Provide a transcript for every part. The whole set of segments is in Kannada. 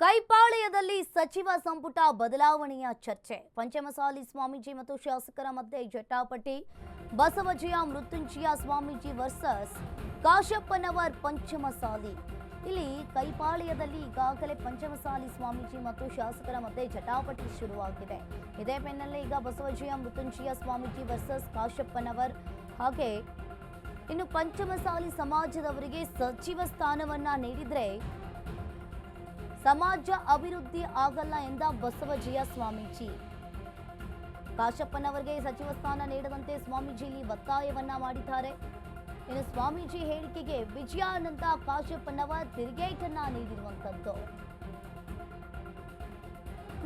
ಕೈಪಾಳ್ಯದಲ್ಲಿ ಸಚಿವ ಸಂಪುಟ ಬದಲಾವಣೆಯ ಚರ್ಚೆ. ಪಂಚಮಸಾಲಿ ಸ್ವಾಮೀಜಿ ಮತ್ತು ಶಾಸಕರ ಮಧ್ಯೆ ಜಟಾಪಟಿ. ಬಸವಜಯ ಮೃತ್ಯುಂಜಯ ಸ್ವಾಮೀಜಿ ವರ್ಸಸ್ ಕಾಶಪ್ಪನವರ್ ಪಂಚಮಸಾಲಿ. ಇಲ್ಲಿ ಕೈಪಾಳ್ಯದಲ್ಲಿ ಈಗಾಗಲೇ ಪಂಚಮಸಾಲಿ ಸ್ವಾಮೀಜಿ ಮತ್ತು ಶಾಸಕರ ಮಧ್ಯೆ ಜಟಾಪಟಿ ಶುರುವಾಗಿದೆ. ಇದೇ ಬೆನ್ನಲ್ಲೇ ಈಗ ಬಸವಜಯ ಮೃತ್ಯುಂಜಯ ಸ್ವಾಮೀಜಿ ವರ್ಸಸ್ ಕಾಶಪ್ಪನವರ್. ಹಾಗೆ ಇನ್ನು ಪಂಚಮಸಾಲಿ ಸಮಾಜದವರಿಗೆ ಸಚಿವ ಸ್ಥಾನವನ್ನ ನೀಡಿದ್ರೆ ಸಮಾಜ ಅಭಿವೃದ್ಧಿ ಆಗಲ್ಲ ಎಂದ ಬಸವಜಯ ಸ್ವಾಮೀಜಿ. ಕಾಶಪ್ಪನವರಿಗೆ ಸಚಿವ ಸ್ಥಾನ ನೀಡದಂತೆ ಸ್ವಾಮೀಜಿಲಿ ಒತ್ತಾಯವನ್ನ ಮಾಡಿದ್ದಾರೆ. ಇನ್ನು ಸ್ವಾಮೀಜಿ ಹೇಳಿಕೆಗೆ ವಿಜಯಾನಂದ ಕಾಶಪ್ಪನವರ್ ತಿರುಗೇಟನ್ನ ನೀಡಿರುವಂತದ್ದು.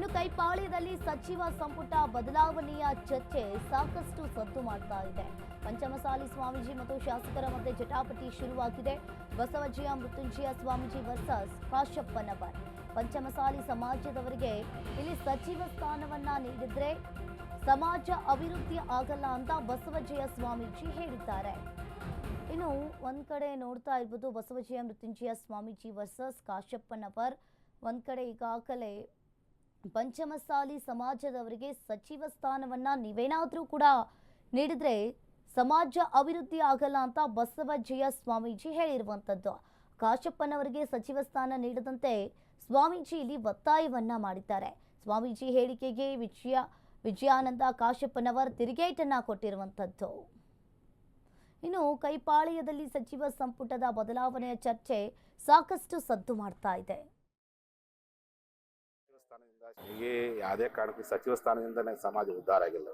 ಇನ್ನು ಕೈಪಾಳ್ಯದಲ್ಲಿ ಸಚಿವ ಸಂಪುಟ ಬದಲಾವಣೆಯ ಚರ್ಚೆ ಸಾಕಷ್ಟು ಸದ್ದು ಮಾಡ್ತಾ ಇದೆ. ಪಂಚಮಸಾಲಿ ಸ್ವಾಮೀಜಿ ಮತ್ತು ಶಾಸಕರ ಮಧ್ಯೆ ಜಟಾಪಟಿ ಶುರುವಾಗಿದೆ. ಬಸವಜಿಯ ಮೃತ್ಯುಂಜಯ ಸ್ವಾಮೀಜಿ ವರ್ಸಸ್ ಕಾಶಪ್ಪನವರ್ ಪಂಚಮಸಾಲಿ ಸಮಾಜದವರಿಗೆ ಇಲ್ಲಿ ಸಚಿವ ಸ್ಥಾನವನ್ನ ನೀಡಿದ್ರೆ ಸಮಾಜ ಅಭಿವೃದ್ಧಿ ಆಗಲ್ಲ ಅಂತ ಬಸವಜಯ ಸ್ವಾಮೀಜಿ ಹೇಳಿದ್ದಾರೆ. ಇನ್ನು ಒಂದ್ ಕಡೆ ನೋಡ್ತಾ ಇರ್ಬೋದು ಬಸವಜಯ ಮೃತ್ಯುಂಜಯ ಸ್ವಾಮೀಜಿ ವರ್ಸಸ್ ಕಾಶಪ್ಪನವರ್ ಒಂದ್ ಕಡೆ ಈಗಾಗಲೇ ಪಂಚಮಸಾಲಿ ಸಮಾಜದವರಿಗೆ ಸಚಿವ ಸ್ಥಾನವನ್ನ ನೀವೇನಾದರೂ ಕೂಡ ನೀಡಿದ್ರೆ ಸಮಾಜ ಅಭಿವೃದ್ಧಿ ಆಗಲ್ಲ ಅಂತ ಬಸವಜಯ ಸ್ವಾಮೀಜಿ ಹೇಳಿರುವಂಥದ್ದು ಕಾಶಪ್ಪನವರಿಗೆ ಸಚಿವ ಸ್ಥಾನ ನೀಡದಂತೆ ಸ್ವಾಮೀಜಿ ಇಲ್ಲಿ ಒತ್ತಾಯವನ್ನ ಮಾಡಿದ್ದಾರೆ. ಸ್ವಾಮೀಜಿ ಹೇಳಿಕೆಗೆ ವಿಜಯ, ವಿಜಯಾನಂದ ಕಾಶಪ್ಪನವರ್ ತಿರುಗೇಟನ್ನ ಕೊಟ್ಟಿರುವಂಥದ್ದು ಇನ್ನು ಕೈಪಾಳ್ಯದಲ್ಲಿ ಸಚಿವ ಸಂಪುಟದ ಬದಲಾವಣೆಯ ಚರ್ಚೆ ಸಾಕಷ್ಟು ಸದ್ದು ಮಾಡ್ತಾ ಇದೆ. ಹೀಗೆ ಯಾವುದೇ ಕಾರಣಕ್ಕೆ ಸಚಿವ ಸ್ಥಾನದಿಂದ ನನಗೆ ಸಮಾಜ ಉದ್ಧಾರ ಆಗಿಲ್ಲ.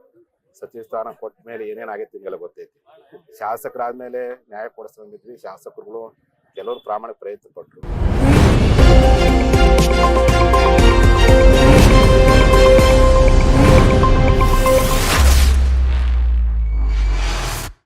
ಸಚಿವ ಸ್ಥಾನ ಕೊಟ್ಟ ಮೇಲೆ ಏನೇನು ಆಗೈತಿ ನಿಮಗೆಲ್ಲ ಗೊತ್ತೈತಿ. ಶಾಸಕರಾದ್ಮೇಲೆ ನ್ಯಾಯ ಕೊಡಿಸ್ಕೊಂಡಿದ್ವಿ ಶಾಸಕರುಗಳು ಕೆಲವರು ಪ್ರಾಮಾಣಿಕ ಪ್ರಯತ್ನ ಪಟ್ಟರು